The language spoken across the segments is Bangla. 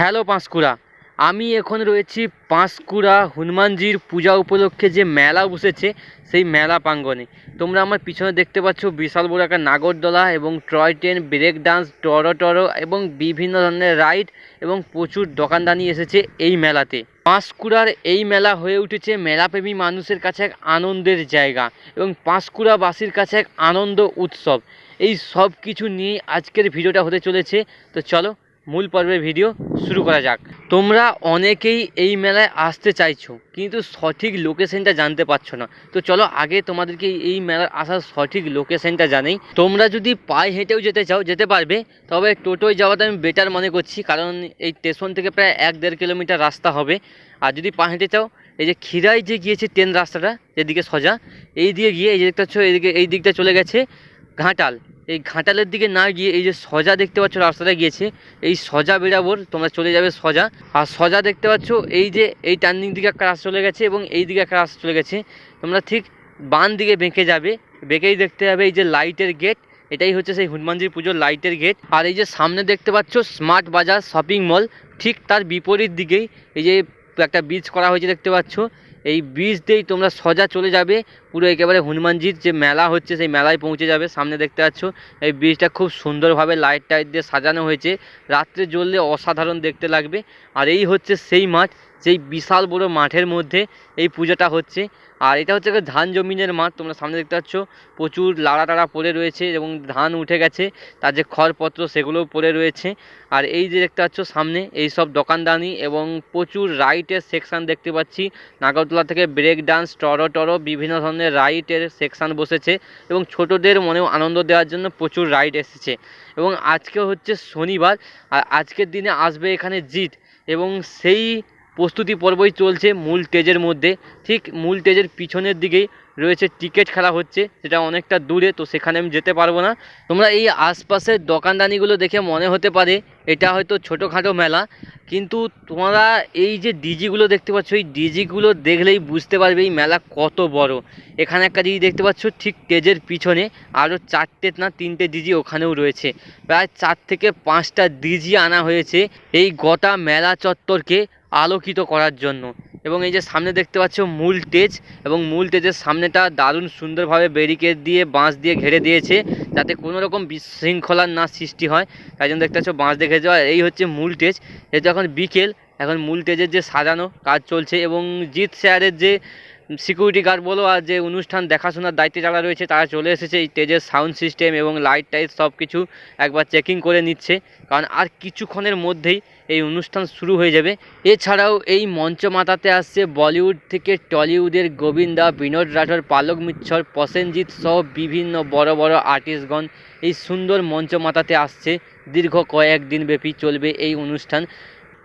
হ্যালো পাঁশকুড়া। আমি এখন রয়েছি পাঁশকুড়া হনুমানজির পূজা উপলক্ষে যে মেলা বসেছে, সেই মেলা প্রাঙ্গণে। তোমরা আমার পিছনে দেখতে পাচ্ছ বিশাল বড় একটা নাগরদোলা এবং টয় ট্রেন, ব্রেক ডান্স, টরো টরো এবং বিভিন্ন ধরনের রাইড এবং প্রচুর দোকানদানি এসেছে এই মেলাতে। পাঁশকুড়ার এই মেলা হয়ে উঠেছে মেলাপ্রেমী মানুষের কাছে এক আনন্দের জায়গা এবং পাঁশকুড়াবাসীর কাছে এক আনন্দ উৎসব। এই সব কিছু নিয়ে আজকের ভিডিওটা হতে চলেছে। তো চলো মূল পর্বের ভিডিও শুরু করা যাক। তোমরা অনেকেই এই মেলায় আসতে চাইছো, কিন্তু সঠিক লোকেশনটা জানতে পারছ না। তো চলো আগে তোমাদেরকে এই মেলার আসার সঠিক লোকেশনটা জানেই। তোমরা যদি পায়ে হেঁটেও যেতে চাও, যেতে পারবে, তবে টোটোয় যাওয়াটা আমি বেটার মনে করছি, কারণ এই স্টেশন থেকে প্রায় এক দেড় কিলোমিটার রাস্তা হবে। আর যদি পা হেঁটে চাও, এই যে খিরাই যে গিয়েছে ট্রেন রাস্তাটা যেদিকে সোজা, এই দিয়ে গিয়ে এই যে দেখতে এই দিকটা চলে গেছে ঘাটাল। এই ঘাটালের দিকে না গিয়ে এই যে সজা দেখতে পাচ্ছ রাস্তাটা গিয়েছে, এই সজা বেরাবর তোমরা চলে যাবে সজা। আর সজা দেখতে পাচ্ছ, এই যে এই টার্নিং দিকে একটা রাস্তা চলে গেছে এবং এই দিকে একটা রাস্তা চলে গেছে। তোমরা ঠিক বান দিকে বেঁকে যাবে, বেঁকেই দেখতে হবে এই যে লাইটের গেট, এটাই হচ্ছে সেই হনুমানজির পুজোর লাইটের গেট। আর এই যে সামনে দেখতে পাচ্ছ, স্মার্ট বাজার শপিং মল, ঠিক তার বিপরীত দিকেই এই যে একটা ব্রিজ করা হয়েছে দেখতে পাচ্ছ। এই ব্রিজ দিয়েই তোমরা সোজা চলে যাবে, পুরো একেবারে হনুমানজির যে মেলা হচ্ছে, সেই মেলায় পৌঁছে যাবে, সামনে দেখতে পাচ্ছ। এই ব্রিজটা খুব সুন্দরভাবে লাইট টাইট দিয়ে সাজানো হয়েছে। রাত্রে জ্বললে অসাধারণ দেখতে লাগবে। আর এই হচ্ছে সেই মাঠ যেই বিশাল বড় মাঠের মধ্যে এই পূজাটা হচ্ছে। আর এটা হচ্ছে একটা ধান জমিনের মাঠ, তোমরা সামনে দেখতে পাচ্ছ। প্রচুর লাড়া টাড়া পড়ে রয়েছে এবং ধান উঠে গেছে, তার যে খড়পত্র সেগুলোও পড়ে রয়েছে। আর এই যে দেখতে পাচ্ছ সামনে এই সব দোকানদানি এবং প্রচুর রাইটের সেকশন দেখতে পাচ্ছি। নাগরদোলা থেকে ব্রেক ডান্স, টরো টরো, বিভিন্ন ধরনের রাইটের সেকশন বসেছে এবং ছোটদের মনেও আনন্দ দেওয়ার জন্য প্রচুর রাইড এসেছে। এবং আজকে হচ্ছে শনিবার, আর আজকের দিনে আসবে এখানে জিত এবং সেই প্রস্তুতি পর্বই চলছে মূল স্টেজের মধ্যে। ঠিক মূল স্টেজের পিছনের দিকেই রয়েছে, টিকিট খেলা হচ্ছে, সেটা অনেকটা দূরে, তো সেখানে আমি যেতে পারব না। তোমরা এই আশপাশের দোকানদানিগুলো দেখে মনে হতে পারে, এটা হয়তো ছোটোখাটো মেলা, কিন্তু তোমরা এই যে ডিজিগুলো দেখতে পাচ্ছ, এই ডিজিগুলো দেখলেই বুঝতে পারবে এই মেলা কত বড়। এখানে একটা ডিজি দেখতে পাচ্ছ, ঠিক স্টেজের পিছনে, আরও চারটে না তিনটে ডিজি ওখানেও রয়েছে। প্রায় চার থেকে পাঁচটা ডিজি আনা হয়েছে এই গোটা মেলা চত্বরকে আলোকিত করার জন্য। এবং এই যে সামনে দেখতে পাচ্ছ মূল টেজ এবং মূল টেজের সামনেটা দারুণ সুন্দরভাবে ব্যারিকেড দিয়ে বাঁশ দিয়ে ঘেরে দিয়েছে, যাতে কোনো রকম বিশৃঙ্খলার না সৃষ্টি হয়। তাই জন্য দেখতে পাচ্ছ বাঁশ দেখে যাওয়া এই হচ্ছে মূল টেজ যেহেতু এখন বিকেল, এখন মূল টেজের যে সাজানো কাজ চলছে এবং জিৎ স্যারের যে সিকিউরিটি গার্ড বলো আর যে অনুষ্ঠান দেখাশোনার দায়িত্বে যারা রয়েছে তারা চলে এসেছে। এই স্টেজের সাউন্ড সিস্টেম এবং লাইট টাইট সব কিছু একবার চেকিং করে নিচ্ছে। কারণ আর কিছুক্ষণের মধ্যেই এই অনুষ্ঠান শুরু হয়ে যাবে। এছাড়াও এই মঞ্চ মাতাতে আসছে বলিউড থেকে টলিউডের গোবিন্দা, বিনোদ রাঠোর, পালক মিচ্ছর, প্রসেনজিৎ সহ বিভিন্ন বড় বড় আর্টিস্টগণ এই সুন্দর মঞ্চ মাতাতে আসছে। দীর্ঘ কয়েক দিন ব্যাপী চলবে এই অনুষ্ঠান।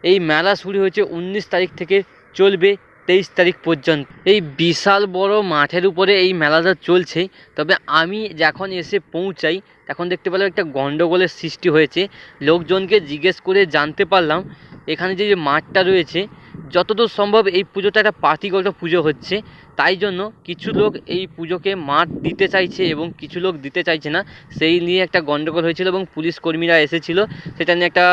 এই মেলা শুরু হয়েছে উনিশ তারিখ থেকে চলবে। তেইশ তারিখ পর্যন্ত। এই বিশাল বড় মাঠের উপরে এই মেলাটা চলছে। তবে আমি যখন এসে পৌঁছাই, তখন দেখতে পেলাম একটা গণ্ডগোলের সৃষ্টি হয়েছে। লোকজনকে জিজ্ঞেস করে জানতে পারলাম, এখানে যে যে মাঠটা রয়েছে যতদূর সম্ভব এই পুজোটা একটা পার্টিগত পুজো হচ্ছে। তাই জন্য কিছু লোক এই পুজোকে মাঠ দিতে চাইছে এবং কিছু লোক দিতে চাইছে না। সেই নিয়ে একটা গণ্ডগোল হয়েছিল এবং পুলিশ কর্মীরা এসেছিল। সেটা নিয়ে একটা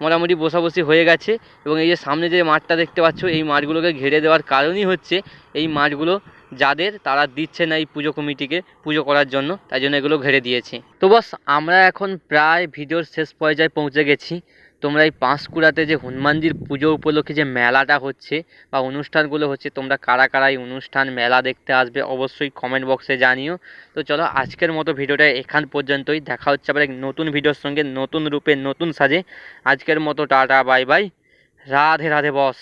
মোটামুটি বসাবসি হয়ে গেছে এবং এই যে সামনে যে মাঠটা দেখতে পাচ্ছ, এই মাঠগুলোকে ঘিরে দেওয়ার কারণই হচ্ছে এই মাঠগুলো যাদের তারা দিচ্ছে না এই পুজো কমিটিকে পুজো করার জন্য। তাই জন্য এগুলো ঘিরে দিয়েছে। তো বস, আমরা এখন প্রায় ভিডিওর শেষ পর্যায়ে পৌঁছে গেছি। তোমরা এই পাঁশকুড়াতে যে হনুমানজির পুজো উপলক্ষে যে মেলাটা হচ্ছে বা অনুষ্ঠানগুলো হচ্ছে, তোমরা কারা কারা এই অনুষ্ঠান মেলা দেখতে আসবে অবশ্যই কমেন্ট বক্সে জানিও। তো চলো আজকের মতো ভিডিওটা এখান পর্যন্তই। দেখা হচ্ছে আবার এক নতুন ভিডিওর সঙ্গে, নতুন রূপে, নতুন সাজে। আজকের মতো tata, bye bye. Radhe Radhe boss.